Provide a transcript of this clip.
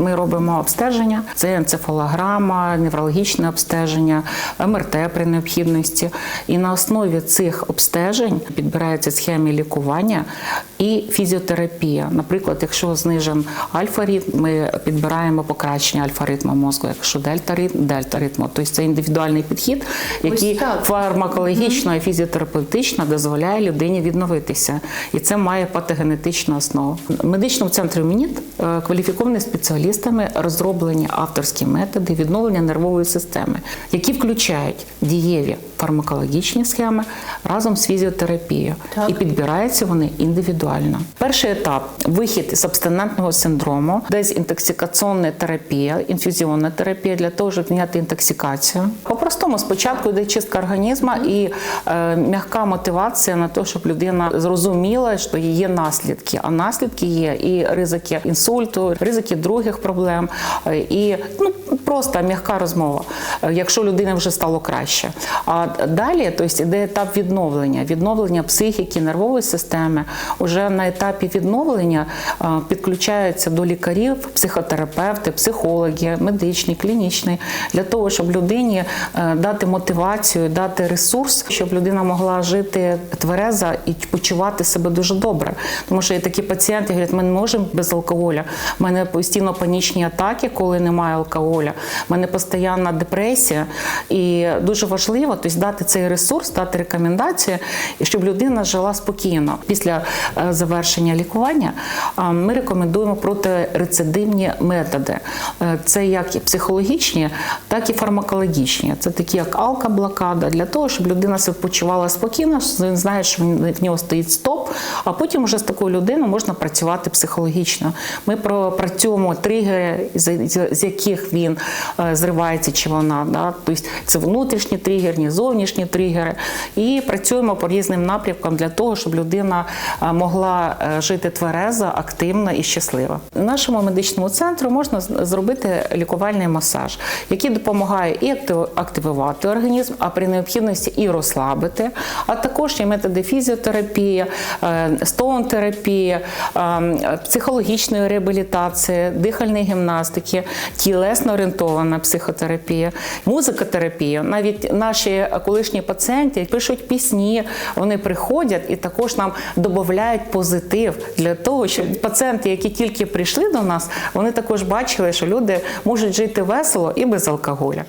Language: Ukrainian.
Ми робимо обстеження, це енцефалограма, неврологічне обстеження, МРТ при необхідності. І на основі цих обстежень підбираються схеми лікування і фізіотерапія. Наприклад, якщо знижен альфа-ритм, ми підбираємо покращення альфа-ритму мозку. Якщо дельта-ритм, дельта-ритму. Тобто це індивідуальний підхід, який фармакологічно і фізіотерапевтично дозволяє людині відновитися. І це має патогенетичну основу. В медичному центрі МІНІТ е, кваліфікованими спеціалістами розроблені авторські методи відновлення нервової системи, які включають дієві фармакологічні схеми разом з фізіотерапією. Так. І підбираються вони індивідуально. Перший етап вихід із абстинентного синдрому, дезінтоксикаційна терапія, інфузіонна терапія для того, щоб зняти інтоксикацію. По-простому спочатку йде чистка організму і е, м'яка мотивація на те, щоб людина зрозуміла, що є наслідки. А наслідки є і ризики інсульту, ризики других проблем, е, і ну просто м'яка розмова, е, якщо людина вже стало краще. А далі, тобто, йде етап відновлення, відновлення психіки, нервової системи. Уже на етапі відновлення е, підключаються до лікарів, психотерапевти, психологи, медичні, клінічні, для того, щоб людині дати мотивацію, дати ресурс, щоб людина могла жити твереза і почувати себе дуже добре. Тому що є такі пацієнти, говорять, ми не можемо без алкоголя. У мене постійно панічні атаки, коли немає алкоголя. У мене постійна депресія. І дуже важливо тобто, дати цей ресурс, дати рекомендації, щоб людина жила спокійно. Після е, завершення лікування е, ми рекомендуємо протирецидивні методи. Е, Це як і психологічні, так і фармакологічні. Це такі як алкоблокада, для того, щоб людина себе почувала спокійно, він знає, що в нього стоїть стоп, а потім вже з такою людиною можна працювати психологічно. Ми пропрацюємо тригери, з, яких він е, зривається чи вона. Да? Тобто це внутрішні тригерні, зовнішні тригери. І працюємо по різним напрямкам для того, щоб людина е, могла е, жити тверезо, активно і щаслива. В нашому медичному центру можна зробити лікувальний масаж, який допомагає і активувати організм, а при необхідності і розслабити. А також є методи фізіотерапії, стоун-терапії, е, психологічної реабілітації, дихальної гімнастики, тілесно орієнтована психотерапія, музикотерапія. Навіть наші колишні пацієнти пишуть пісні, вони приходять і також нам додають позитив для того, щоб пацієнти, які тільки прийшли до нас, вони також бачили, що люди можуть жити весело і без алкоголя.